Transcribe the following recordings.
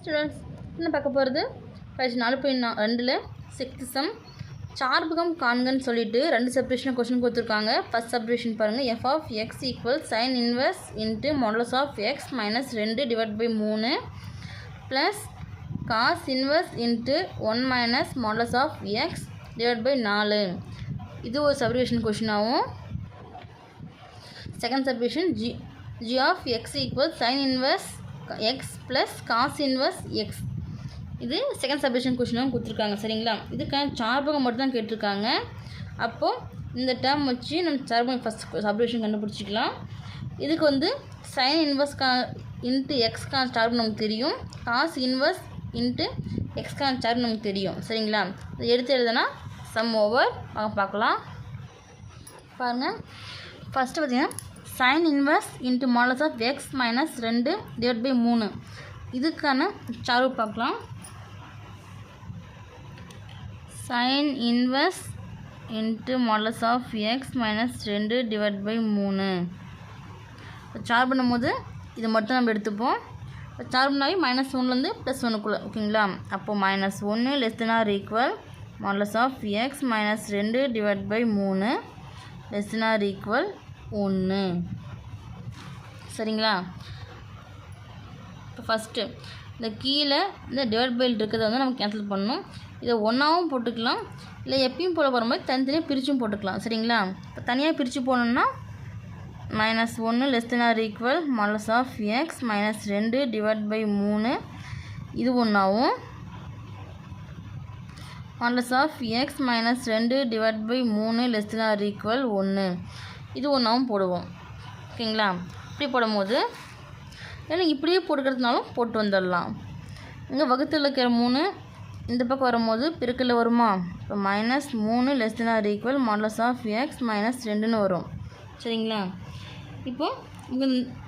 Students என்ன பார்க்க போகிறது பயிற்சி நாலு பாயிண்ட் ரெண்டில் சிக்ஸ்த்து சம் சார்பகம் காண்கன்னு சொல்லிட்டு ரெண்டு சப்ரேஷன் கொஸ்டின் கொடுத்துருக்காங்க. ஃபஸ்ட் சப்ரேஷன் பாருங்கள் F of X equal sine inverse into modulus of X minus ரெண்டு டிவைட் பை மூணு plus cos inverse into one minus modulus of X divide by நாலு. இது ஒரு சப்ரிவேஷன் கொஷினாகவும் second separation G G of X equal sine inverse X plus cos inverse X இது second சப்டிஷன் கொஷினும் கொடுத்துருக்காங்க சரிங்களா? இதுக்கான சார்பகம் மட்டும் தான் கேட்டிருக்காங்க. அப்போது இந்த டேர்ம் வச்சு நம்ம சார்பகம் ஃபஸ்ட் சப்டிஷன் கண்டுபிடிச்சிக்கலாம். இதுக்கு வந்து சைன் இன்வர்ஸ் கா இன்ட்டு எக்ஸ்கான சார்பு நமக்கு தெரியும். காஸ் இன்வர்ஸ் இன்ட்டு எக்ஸ்கான சார்பு நமக்கு தெரியும் சரிங்களா? இதை எடுத்து எழுதுனா சம் ஓவர் பார்க்கலாம். பாருங்கள் ஃபஸ்ட்டு பார்த்தீங்கன்னா sine inverse into modulus of X minus ரெண்டு டிவைட் பை மூணு. இதுக்கான சார்பு பார்க்கலாம். Sine inverse into modulus of X minus ரெண்டு டிவைட் பை மூணு. சார்பு பண்ணும்போது இது மட்டும் நம்ம எடுத்துப்போம். இப்போ சார்பு பண்ணாவே மைனஸ் ஒன்லேருந்து ப்ளஸ் ஒன்றுக்குள்ளே ஓகேங்களா அப்போது மைனஸ் ஒன்று less than or equal modulus of X minus ரெண்டு டிவைட் பை மூணு. லெஸ் தென் ஆர் ஈக்குவல் ஒன்று. சரிங்களா? இப்போ ஃபஸ்ட்டு இந்த கீழே இந்த டிவைட் பைல் இருக்கிறத வந்து நம்ம கேன்சல் பண்ணணும். இதை ஒன்றாவும் போட்டுக்கலாம். இல்லை எப்பயும் போகிற மாதிரி தனித்தனியாக பிரிச்சும் போட்டுக்கலாம். சரிங்களா? இப்போ தனியாக பிரித்து போடணுன்னா மைனஸ் ஒன்று less than or equal modulus of X minus ரெண்டு டிவைட் பை மூணு. இது ஒன்றாவும் மாடல்ஸ் ஆஃப் எக்ஸ் மைனஸ் ரெண்டு டிவைட் பை மூணு லெஸ் தென் ஆர் ஈக்குவல் ஒன்று இது ஒன்றாவும் போடுவோம். ஓகேங்களா? இப்படி போடும்போது ஏன்னா இப்படியே போட்டுக்கிறதுனாலும் போட்டு வந்துடலாம். இங்கே வகுத்தில் இருக்கிற மூணு இந்த பக்கம் வரும்போது பெருக்கில் வருமா? இப்போ மைனஸ் மூணு less than or equal modulus of X minus ரெண்டுன்னு வரும். சரிங்களா? இப்போ இங்கே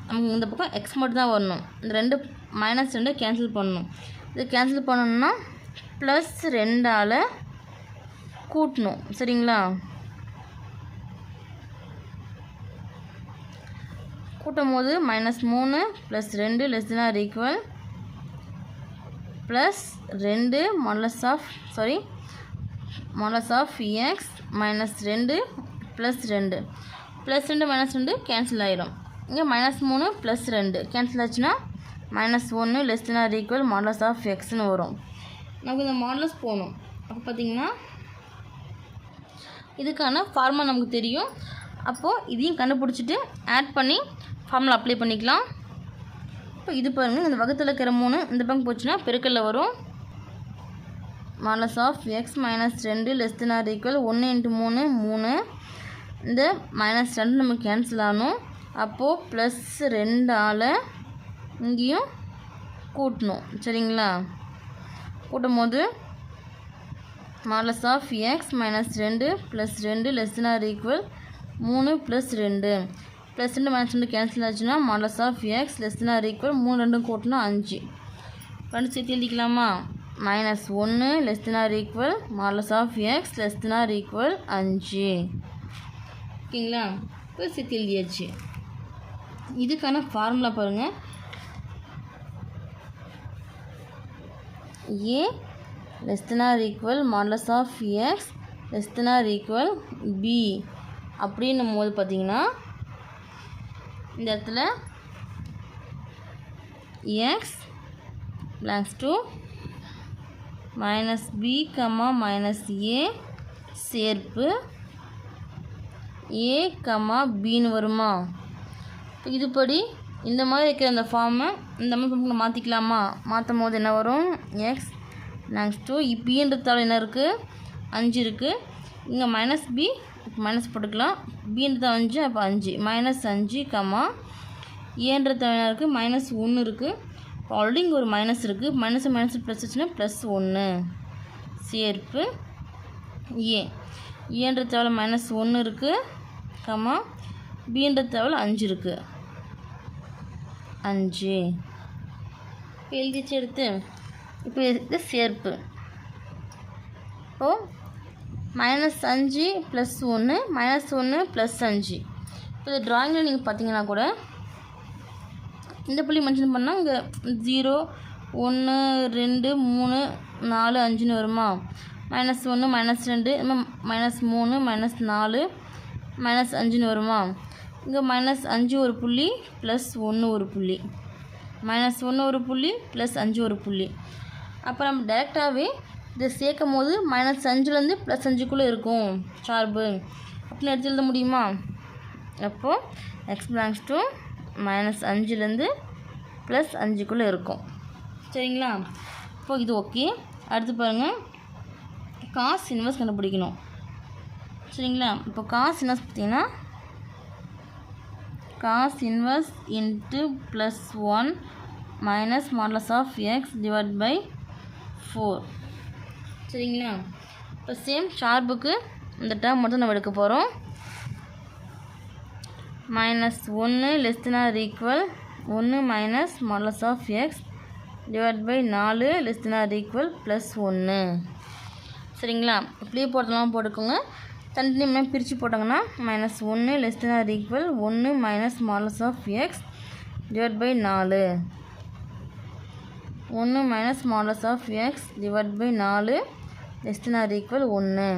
நமக்கு இந்த பக்கம் எக்ஸ் மட்டும் தான் வரணும். இந்த ரெண்டு மைனஸ் ரெண்டை கேன்சல் பண்ணணும். இது கேன்சல் பண்ணணும்னா ப்ளஸ் ரெண்டால் கூட்டணும். சரிங்களா? கூட்டும் போது மைனஸ் மூணு ப்ளஸ் ரெண்டு less than or equal plus ரெண்டு modulus of sorry modulus of X minus ரெண்டு ப்ளஸ் ரெண்டு. ப்ளஸ் ரெண்டு மைனஸ் ரெண்டு கேன்சல் ஆயிரும். இங்கே மைனஸ் மூணு ப்ளஸ் ரெண்டு. கேன்சல் ஆச்சுன்னா மைனஸ் ஒன்று less than or equal modulus of எக்ஸ்னு வரும். நமக்கு இந்த மாடலஸ் போகணும். அப்போ பார்த்தீங்கன்னா இதுக்கான ஃபார்முலா நமக்கு தெரியும். அப்போது இதையும் கண்டுபிடிச்சிட்டு ஆட் பண்ணி ஃபார்மில் அப்ளை பண்ணிக்கலாம். இப்போ இது பாருங்கள் இந்த வகுத்தில் இருக்கிற மூணு இந்த பங்கு போச்சுன்னா பெருக்கல்ல வரும். மாலஸ் ஆஃப் எக்ஸ் மைனஸ் ரெண்டு லெஸ் தென் ஆர் ஈக்குவல் ஒன்று இன்ட்டு மூணு மூணு. இந்த மைனஸ் ரெண்டு நம்ம கேன்சல் ஆகணும். அப்போது ப்ளஸ் ரெண்டால் இங்கேயும் கூட்டணும். சரிங்களா? கூட்டும் போது மாலஸ் ஆஃப் எக்ஸ் மைனஸ் ரெண்டு ப்ளஸ் ரெண்டு லெஸ் தென் ஆர் ஈக்குவல் மூணு ப்ளஸ் ரெண்டு. ப்ளஸ் ரெண்டு மைனஸ் ரெண்டு கேன்சல் ஆச்சுன்னா modulus of X less than or equal மூணு ரெண்டும் கூட்டினா அஞ்சு. ரெண்டு சேர்த்து எழுதிக்கலாமா மைனஸ் ஒன்று less than or equal modulus of X less than or equal அஞ்சு. ஓகேங்களா? இப்போ சேர்த்து எழுதியாச்சு இதுக்கான ஃபார்முலா பாருங்கள் A less than or equal modulus of X less than or equal B அப்படின்னும் போது பார்த்தீங்கன்னா இந்த இடத்துல X belongs to minus B comma minus A சேர்ப்பு. ஏ கமா பின்னு வருமா? இப்போ இதுபடி இந்த மாதிரி இருக்கிற அந்த ஃபார்மை இந்த மாதிரி மாற்றிக்கலாமா மாற்றும் போது என்ன வரும்? எக்ஸ் பிளாங்ஸ் டூ பின்றதால என்ன இருக்குது அஞ்சு இருக்குது இங்கே மைனஸ் பி மைனஸ் போட்டுக்கலாம். பின்றது அஞ்சு அப்போ அஞ்சு. மைனஸ் அஞ்சு கமா ஏன்றது என்ன இருக்குது மைனஸ் ஒன்று இருக்குது இப்போ ஆல்ரெடி இங்கே ஒரு மைனஸ் இருக்குது மைனஸ் மைனஸ் ப்ளஸ் வச்சுன்னா ப்ளஸ் ஒன்று சேர்ப்பு ஏ ஏன்ற தேவையில் மைனஸ் ஒன்று இருக்குது கமா பின்ற தேவையில் அஞ்சு இருக்குது அஞ்சு. எழுதிச்சு எடுத்து. இப்போ இது சேர்ப்பு. இப்போது மைனஸ் அஞ்சு ப்ளஸ் ஒன்று மைனஸ் ஒன்று ப்ளஸ் அஞ்சு. இப்போ இந்த ட்ராயிங்கில் நீங்கள் பார்த்தீங்கன்னா கூட இந்த புள்ளி மென்ஷன் பண்ணால் இங்கே ஜீரோ ஒன்று ரெண்டு மூணு நாலு அஞ்சுன்னு வருமா? மைனஸ் ஒன்று மைனஸ் ரெண்டு மைனஸ் மூணு மைனஸ் நாலு மைனஸ் அஞ்சுன்னு வருமா? இங்கே மைனஸ் அஞ்சு ஒரு புள்ளி ப்ளஸ் ஒன்று ஒரு புள்ளி. மைனஸ் ஒன்று ஒரு புள்ளி ப்ளஸ் அஞ்சு ஒரு புள்ளி. அப்போ நம்ம டேரெக்டாகவே இதை சேர்க்கும் போது மைனஸ் அஞ்சுலேருந்து ப்ளஸ் அஞ்சுக்குள்ளே இருக்கும். சார்பு. அப்படின்னு எடுத்து எழுத முடியுமா? அப்போது எக்ஸ் பிளாங்ஸ் டு மைனஸ் அஞ்சுலேருந்து ப்ளஸ் அஞ்சுக்குள்ளே இருக்கும். சரிங்களா? இப்போ இது ஓகே அடுத்து பாருங்கள் காசு இன்வெஸ்ட் கண்டுபிடிக்கணும். சரிங்களா? இப்போ காசு இன்வெஸ்ட் பார்த்தீங்கன்னா cos inverse into plus one minus modulus of x divide by four சரிங்களா? இப்போ சேம் ஷார்ப்புக்கு இந்த டேர்ம் மட்டும் நம்ம எடுக்க போகிறோம் மைனஸ் ஒன்று லெஸ் தென் ஆர் ஈக்குவல் ஒன்று minus modulus of x divide by நாலு less than or equal plus ஒன்று சரிங்களா? இப்படியே போட்டலாம் போட்டுக்கோங்க. தனித்தனியாக பிரித்து போட்டாங்கன்னா மைனஸ் ஒன்று லெஸ் தென் ஆர் ஈக்குவல் ஒன்று minus modulus of x divide by நாலு. ஒன்று minus modulus of x divide by நாலு லெஸ் தென் ஆர் ஈக்குவல் ஒன்று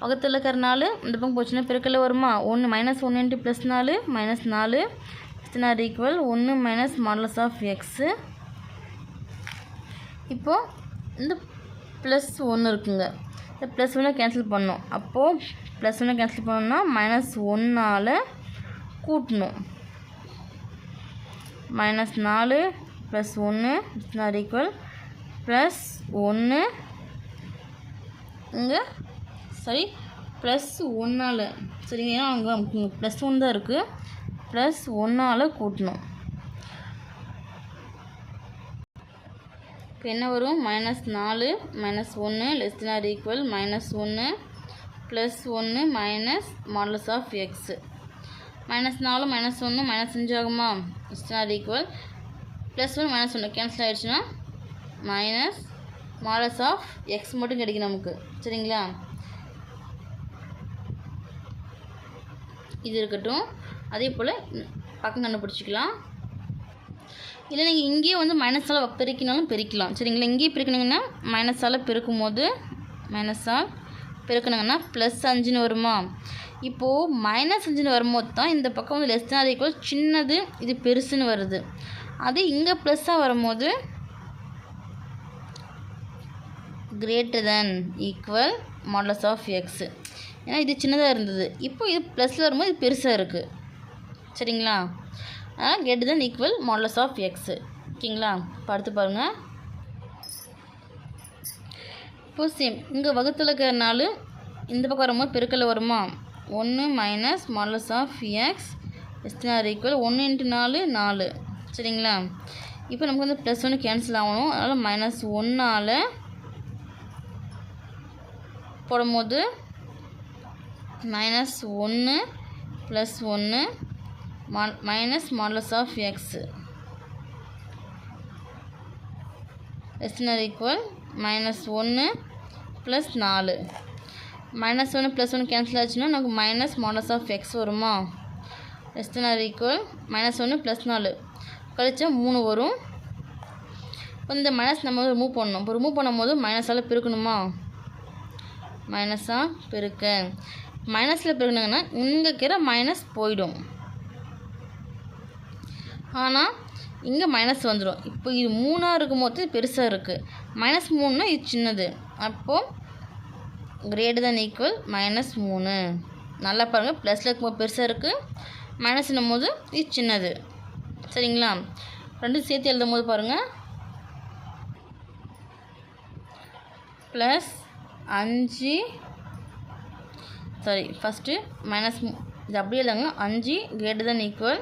பக்கத்தில் இருக்கிற நாலு இந்த பக்கம் போச்சுன்னா பெருக்கல்ல வருமா? ஒன்று மைனஸ் ஒன்று இன்ட்டு ப்ளஸ் நாலு மைனஸ் நாலு. லெஸ் தென் ஆர் ஈக்குவல் ஒன்று மைனஸ் மாடலஸ் ஆஃப் எக்ஸு இப்போது இந்த ப்ளஸ் ஒன்று இருக்குங்க. இந்த ப்ளஸ் ஒன்று கேன்சல் பண்ணோம் அப்போது ப்ளஸ் ஒன்று கேன்சல் பண்ணோம்னா மைனஸ் ஒன்றால் கூட்டணும். மைனஸ் நாலு ப்ளஸ் ஒன்று நாட் ஈக்குவல் ப்ளஸ் ஒன்று இங்கே சாரி ப்ளஸ் ஒன்றால் சரிங்க ஏன்னா அங்கே ப்ளஸ் ஒன் தான் இருக்குது ப்ளஸ் ஒன்றால் கூட்டணும். இப்போ என்ன வரும்? மைனஸ் நாலு மைனஸ் ஒன்று less than or equal minus ஒன்று ப்ளஸ் ஒன்று minus modulus of x minus நாலு மைனஸ் ஒன்று மைனஸ் அஞ்சு ஆகுமா? Less than or equal plus one minus ஒன்று கேன்சல் ஆகிடுச்சுன்னா மைனஸ் மாடல்ஸ் ஆஃப் எக்ஸ் மட்டும் கிடைக்கும் நமக்கு. சரிங்களா? இது இருக்கட்டும். அதே போல் பக்கம் கண்டுபிடிச்சிக்கலாம் இல்லை நீங்கள் இங்கேயே வந்து மைனஸால் பெருக்கினாலும் பெருக்கலாம். சரிங்களா? இங்கேயே பெருக்கினீங்கன்னா மைனஸால் பெருக்கும் போது மைனஸால் பெருக்கணுங்கன்னா ப்ளஸ் அஞ்சுன்னு வருமா? இப்போது மைனஸ் அஞ்சுன்னு வரும்போது தான் இந்த பக்கம் வந்து லெஸ் தான் அதே சின்னது இது பெருசுன்னு வருது. அது இங்கே ப்ளஸ்ஸாக வரும்போது greater than equal modulus of x ஏன்னா இது சின்னதாக இருந்தது. இப்போ இது ப்ளஸில் வரும்போது இது பெருசாக இருக்குது சரிங்களா? அதனால் greater than equal modulus of x ஓகேங்களா? படுத்து பாருங்கள் இப்போ சேம் இங்கே வகுத்தில் இருக்கிறனால இந்த பக்கம் வரும்போது பெருக்கல் வருமா? ஒன்று minus modulus of x எஸ்டினார் equal ஒன்று இன்ட்டு நாலு நாலு. சரிங்களா? இப்போ நமக்கு வந்து ப்ளஸ் ஒன்று கேன்சல் ஆகணும். அதனால் மைனஸ் ஒன்றால் போடும்போது மைனஸ் ஒன்று ப்ளஸ் ஒன்று மா மைனஸ் மாடலஸ் ஆஃப் எக்ஸு எஸ்டினர் ஈக்குவல் மைனஸ் ஒன்று ப்ளஸ் நாலு. மைனஸ் ஒன்று ப்ளஸ் ஒன்று கேன்சல் ஆச்சுன்னா நமக்கு மைனஸ் மாடலஸ் ஆஃப் எக்ஸ் வருமா? எஸ்டினர் ஈக்குவல் மைனஸ் ஒன்று ப்ளஸ் நாலு. கழிச்சா மூணு வரும். இப்போ இந்த மைனஸ் நம்ம ரிமூவ் பண்ணணும். இப்போ ரிமூவ் பண்ணும்போது மைனஸால் பிறக்கணுமா மைனஸாக பெருக்க. மைனஸில் பெருக்கணுங்கன்னா இங்கே இருக்கிற மைனஸ் போயிடும். ஆனால் இங்கே மைனஸ் வந்துடும் இப்போ இது மூணாக இருக்கும் போது பெருசாக இருக்குது மைனஸ் மூணுனா இது சின்னது. அப்போது கிரேட்டர் தன் ஈக்குவல் மைனஸ் மூணு. நல்லா பாருங்கள் ப்ளஸில் இருக்கும்போது பெருசாக இருக்குது மைனஸ்னும் போது இது சின்னது. சரிங்களா? ரெண்டும் சேர்த்து எழுதும் போது பாருங்கள் ப்ளஸ் அஞ்சு சாரி ஃபஸ்ட்டு மைனஸ் இது அப்படியே இல்லைங்க. அஞ்சு greater than equal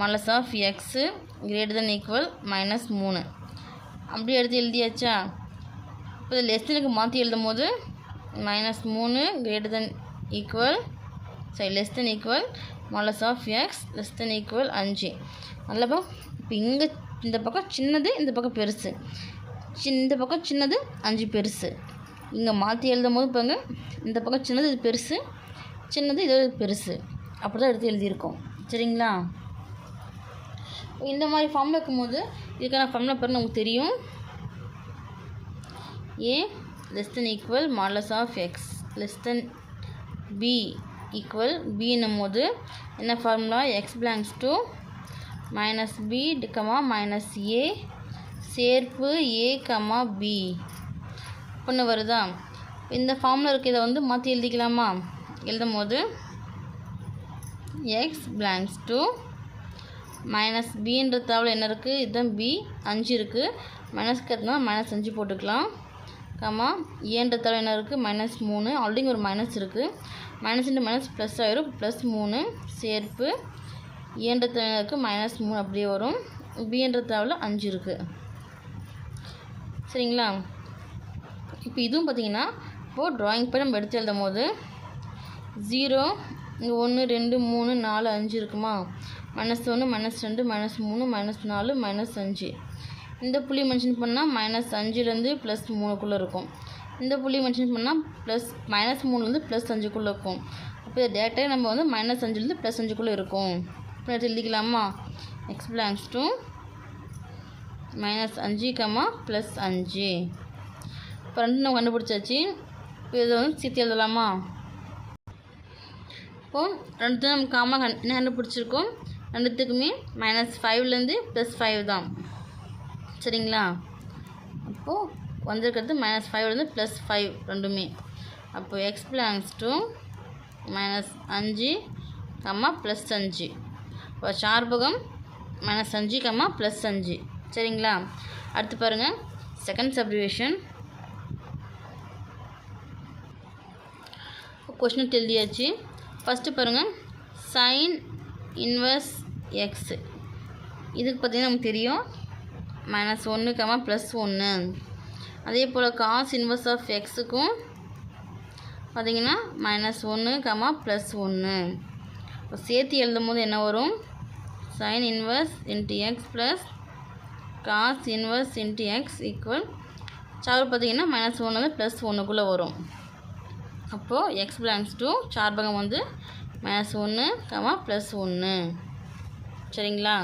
modulus of x greater than equal minus மூணு. அப்படியே எடுத்து எழுதியாச்சா? இப்போ இது லெஸ்தனுக்கு மாற்றி எழுதும் போது மைனஸ் மூணு கிரேட்டர் தன் ஈக்குவல் சரி less than equal modulus of x less than equal அஞ்சு. நல்லப்போ இப்போ இங்கே இந்த பக்கம் சின்னது இந்த பக்கம் பெருசு. சின் இந்த பக்கம் சின்னது அஞ்சு பெருசு. இங்கே மாற்றி எழுதும் போது பாருங்க இந்த பக்கம் சின்னது இது பெருசு சின்னது இது பெருசு. அப்படி தான் எடுத்து எழுதியிருக்கோம். சரிங்களா? இந்த மாதிரி ஃபார்மில் இருக்கும்போது இதுக்கான ஃபார்மில் பாருங்க நமக்கு தெரியும். A less than equal modulus of x less than B equal பின்னும் போது என்ன formula x belongs to minus B comma minus A சேர்ப்பு ஏ கமா பி ஒன்று வருதா? இந்த ஃபார்மில் இருக்க இதை வந்து மாற்றி எழுதிக்கலாமா? எழுதும் போது எக்ஸ் பிளாங்ஸ் டூ மைனஸ் பின்ற தவிர என்ன இருக்குது இதுதான் பி அஞ்சு இருக்குது மைனஸ்க்கு எத்தனா மைனஸ் அஞ்சு போட்டுக்கலாம். கம்மா ஏன்ற தவிர என்ன இருக்குது மைனஸ் மூணு. ஆல்ரெடி ஒரு மைனஸ் இருக்குது மைனஸ் இன்ட்டு மைனஸ் ப்ளஸ் ஆயிரும். ப்ளஸ் மூணு சேர்ப்பு. ஏன்ற தவிர என்ன இருக்குது மைனஸ் மூணு அப்படியே வரும். பின்ற தவிர அஞ்சு இருக்குது சரிங்களா? இப்போ இதுவும் பார்த்தீங்கன்னா இப்போது ட்ராயிங் பண்ணி நம்ம எடுத்து எழுதும் போது ஜீரோ இங்கே ஒன்று ரெண்டு மூணு நாலு அஞ்சு இருக்குமா? மைனஸ் ஒன்று மைனஸ் ரெண்டு மைனஸ் மூணு மைனஸ் நாலு மைனஸ் அஞ்சு. இந்த புள்ளி மென்ஷன் பண்ணால் மைனஸ் அஞ்சுலேருந்து ப்ளஸ் மூணுக்குள்ளே இருக்கும். இந்த புள்ளி மென்ஷன் பண்ணால் ப்ளஸ் மைனஸ் மூணுலேருந்து ப்ளஸ் அஞ்சுக்குள்ளே இருக்கும். அப்போ டேரெக்டாக நம்ம வந்து மைனஸ் அஞ்சுலேருந்து ப்ளஸ் அஞ்சுக்குள்ளே இருக்கும். இப்போ எழுதிக்கலாமா? எக்ஸ் பிளாங்ஸ் டூ மைனஸ் அஞ்சு கம்மா ப்ளஸ் அஞ்சு. இப்போ ரெண்டு நம்ம கண்டுபிடிச்சாச்சு. இப்போ இதை வந்து சித்தி எழுதலாமா? இப்போது ரெண்டு நம்ம காமனாக கண் என்ன கண்டுபிடிச்சிருக்கோம்? ரெண்டுத்துக்குமே மைனஸ் ஃபைவ்லேருந்து ப்ளஸ் ஃபைவ் தான். சரிங்களா? அப்போது வந்திருக்கிறது மைனஸ் ஃபைவ்லேருந்து ப்ளஸ் ஃபைவ் ரெண்டுமே. அப்போது எக்ஸ் பிளாங்ஸ் டூ மைனஸ் அஞ்சு கம்மா ப்ளஸ் அஞ்சு. இப்போ சார்பகம் மைனஸ் அஞ்சு கம்மா ப்ளஸ் அஞ்சு. சரிங்களா? அடுத்து பாருங்கள் செகண்ட் சப்ரிவேஷன் கொஷின் எழுதியாச்சு. ஃபஸ்ட்டு பாருங்கள் சைன் இன்வர்ஸ் எக்ஸ் இதுக்கு பார்த்தீங்கன்னா நமக்கு தெரியும். மைனஸ் ஒன்று கமா ப்ளஸ் ஒன்று அதே போல் காஸ் இன்வர்ஸ் ஆஃப் எக்ஸுக்கும் பார்த்தீங்கன்னா மைனஸ் ஒன்று கமா ப்ளஸ் ஒன்று இப்போ சேர்த்து எழுதும் போது என்ன வரும்? Sine inverse into x plus cos inverse into x equal சார்பு பார்த்தீங்கன்னா மைனஸ் ஒன்று வந்து ப்ளஸ் ஒன்றுக்குள்ளே வரும். அப்போது எக்ஸ் பிளாங்ஸ் டூ சார்பகம் வந்து மைனஸ் ஒன்று கமா ப்ளஸ் ஒன்று சரிங்களா?